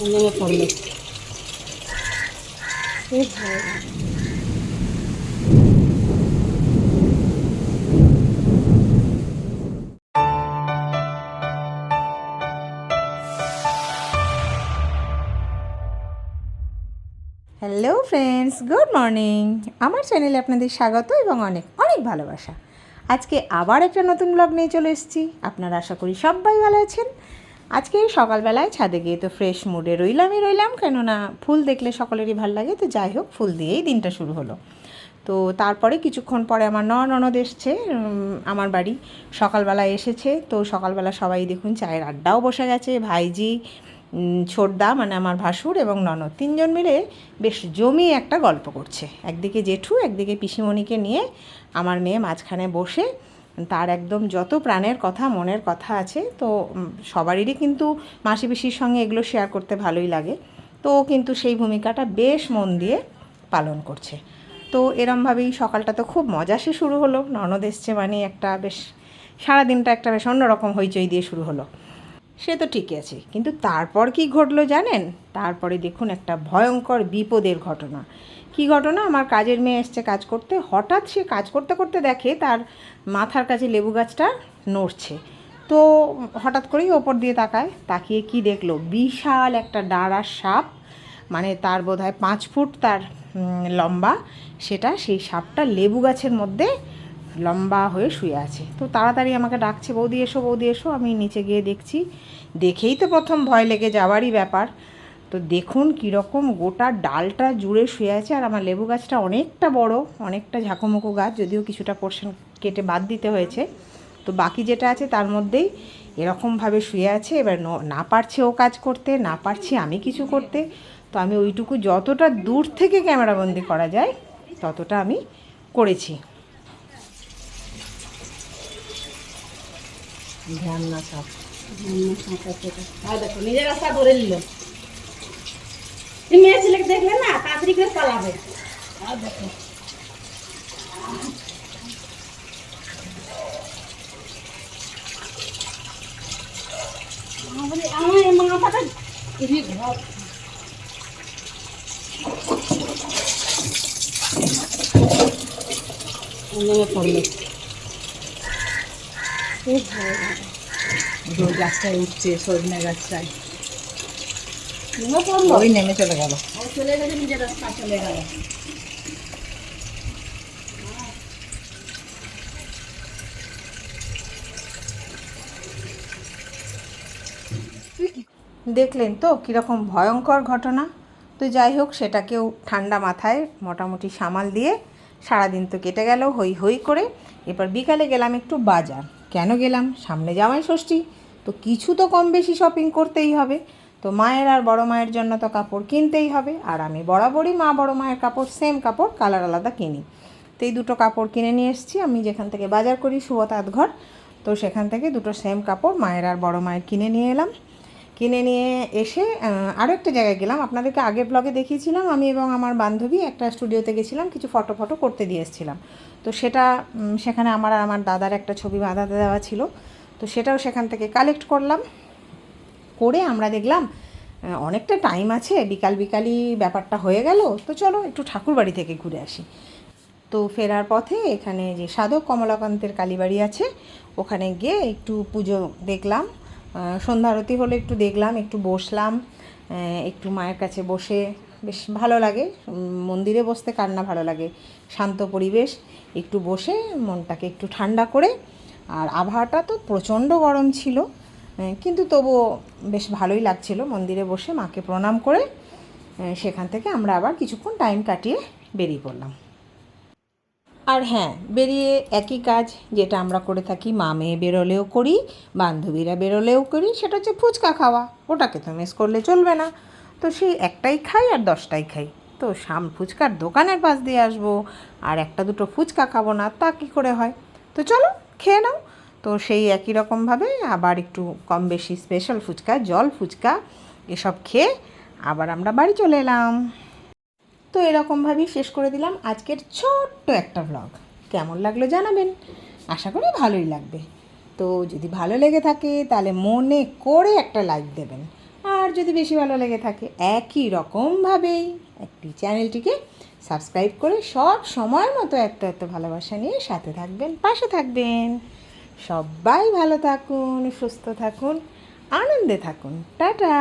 Hello friends good morning আমার চ্যানেলে আপনাদের স্বাগত এবং অনেক অনেক ভালোবাসা। আজকে আবার একটা নতুন ব্লগ নিয়ে চলে এসেছি। আপনারা আশা করি সবাই ভালো আছেন। আজকে সকালবেলায় ছাদে গিয়ে তো ফ্রেশ মুডে রইলামই রইলাম, কেননা ফুল দেখলে সকলেরই ভালো লাগে। তো যাই হোক, ফুল দিয়েই দিনটা শুরু হলো। তো তারপরে কিছুক্ষণ পরে আমার ন ননদ এসছে আমার বাড়ি। সকালবেলায় এসেছে, তো সকালবেলা সবাই দেখুন চায়ের আড্ডাও বসে গেছে। ভাইজি ছোটদা মানে আমার ভাসুর এবং ননদ, তিনজন মিলে বেশ জমিয়ে একটা গল্প করছে। একদিকে জেঠু, একদিকে পিসিমণিকে নিয়ে আমার মেয়ে মাঝখানে বসে তার একদম যত প্রাণের কথা মনের কথা আছে, তো সবারই কিন্তু মাসি পিসির সঙ্গে এগুলো শেয়ার করতে ভালোই লাগে। তো ও কিন্তু সেই ভূমিকাটা বেশ মন দিয়ে পালন করছে। তো এরমভাবেই সকালটা তো খুব মজা সে শুরু হলো। ননদ এসছে মানে একটা বেশ, সারাদিনটা একটা বেশ অন্যরকম হইচই দিয়ে শুরু হলো। সে তো ঠিকই আছে। কিন্তু তারপর কি ঘটলো জানেন? তারপরে দেখুন একটা ভয়ঙ্কর বিপদের ঘটনা। কি ঘটনা? আমার কাজের মেয়ে এসছে কাজ করতে। হঠাৎ সে কাজ করতে করতে দেখে তার মাথার কাছে লেবু গাছটা নড়ছে। তো হঠাৎ করেই ওপর দিয়ে তাকায়। তাকিয়ে কি দেখল? বিশাল একটা ডাড়ার সাপ। মানে তার বোধহয় পাঁচ ফুট তার লম্বা। সেটা সেই সাপটা লেবু গাছের মধ্যে লম্বা হয়ে শুয়ে আছে। তো তাড়াতাড়ি আমাকে ডাকছে, বৌদি এসো বৌদি এসো। আমি নিচে গিয়ে দেখছি, দেখেই তো প্রথম ভয় লেগে যাওয়ারই ব্যাপার। তো দেখুন কীরকম গোটা ডালটা জুড়ে শুয়ে আছে, আর আমার লেবু গাছটা অনেকটা বড়, অনেকটা ঝাঁকুমুকু গাছ, যদিও কিছুটা পোর্শন কেটে বাদ দিতে হয়েছে। তো বাকি যেটা আছে তার মধ্যেই এরকমভাবে শুয়ে আছে। এবার না পারছে ও কাজ করতে, না পারছি আমি কিছু করতে। তো আমি ওইটুকু যতটা দূর থেকে ক্যামেরাবন্দি করা যায়, ততটা আমি করেছি। ধ্যান না সব আর দেখো নিজের রাস্তা ধরে নিল। মেয়ে ছেলেকে দেখলে না তাড়াতাড়ি করে পালাবে। আর দেখো। আমার মাথাটা ঘর নেমে পড়ল। খুব ভালো লাগে ওই গাছটায়। উঠছে সজনে গাছটায় ওই নেমে চলে গেল। চলে গেছে নিজের রাস্তা চলে গেল। দেখলেন তো কীরকম ভয়ঙ্কর ঘটনা? তো যাই হোক সেটাকেও ঠান্ডা মাথায় মোটামুটি সামাল দিয়ে সারাদিন তো কেটে গেল হই হই করে। এবার বিকালে গেলাম একটু বাজার। কেন গেলাম? সামনে জামাই ষষ্ঠী। তো কিছু তো কম বেশি শপিং করতেই হবে। তো মায়ের আর বড় মায়ের জন্য তো কাপড় কিনতেই হবে। আর আমি বরাবরই মা বড় মায়ের কাপড় সেম কাপড় কালার আলাদা কিনি। তো এই দুটো কাপড় কিনে নিয়ে এসেছি। আমি যেখান থেকে বাজার করি সুবতাত ঘর, তো সেখান থেকে দুটো সেম কাপড় মায়ের আর বড় মায়ের কিনে নিয়ে এলাম। কিনে নিয়ে এসে আরও একটা জায়গায় গেলাম। আপনাদেরকে আগের ব্লগে দেখিয়েছিলাম। আমি এবং আমার বান্ধবী একটা স্টুডিওতে গেছিলাম। কিছু ফটো ফটো করতে দিয়ে এসেছিলাম। তো সেটা সেখানে আমার আর আমার দাদার একটা ছবি বাঁধাতে দেওয়া ছিল। তো সেটাও সেখান থেকে কালেক্ট করলাম। করে আমরা দেখলাম অনেকটা টাইম আছে, বিকাল বিকালই ব্যাপারটা হয়ে গেল। তো চলো একটু ঠাকুর বাড়ি থেকে ঘুরে আসি। তো ফেরার পথে এখানে যে সাধক কমলাকান্তের কালীবাড়ি আছে, ওখানে গিয়ে একটু পুজো দেখলাম। সন্ধ্যা আরতি হলে একটু দেখলাম, একটু বসলাম। একটু মায়ের কাছে বসে বেশ ভালো লাগে। মন্দিরে বসতে কার না ভালো লাগে। শান্ত পরিবেশ, একটু বসে মনটাকে একটু ঠান্ডা করে। আর আবহাওয়াটা তো প্রচণ্ড গরম ছিল। কিন্তু তবুও বেশ ভালোই লাগছিল মন্দিরে বসে মাকে প্রণাম করে। সেখান থেকে আমরা আবার কিছুক্ষণ টাইম কাটিয়ে বেরিয়ে পড়লাম। আর হ্যাঁ বেরিয়ে একই কাজ যেটা আমরা করে থাকি, মা মেয়ে বেরোলেও করি, বান্ধবীরা বেরোলেও করি, সেটা হচ্ছে ফুচকা খাওয়া। ওটাকে তো মিস করলে চলবে না। তো সেই একটাই খাই আর দশটাই খাই। তো সাম ফুচকার দোকানের পাশ দিয়ে আসব আর একটা দুটো ফুচকা খাব না, তা কী করে হয়? তো চলো, খেয়ে নাও। তো সেই একই রকমভাবে আবার একটু কম বেশি স্পেশাল ফুচকা, জল ফুচকা এসব খেয়ে আবার আমরা বাড়ি চলে এলাম। তো এরকমভাবেই শেষ করে দিলাম আজকের ছোট্ট একটা ব্লগ কেমন লাগল জানাবেন? আশা করি ভালোই লাগবে। তো যদি ভালো লেগে থাকে তাহলে মনে করে একটা লাইক দেবেন। আর যদি বেশি ভালো লেগে থাকে, একই রকমভাবেই একটি চ্যানেলটিকে সাবস্ক্রাইব করে সব সময় মতো একটা একটা ভালোবাসা নিয়ে সাথে থাকবেন, পাশে থাকবেন। সবাই ভালো থাকুন, সুস্থ থাকুন, আনন্দে থাকুন। টাটা!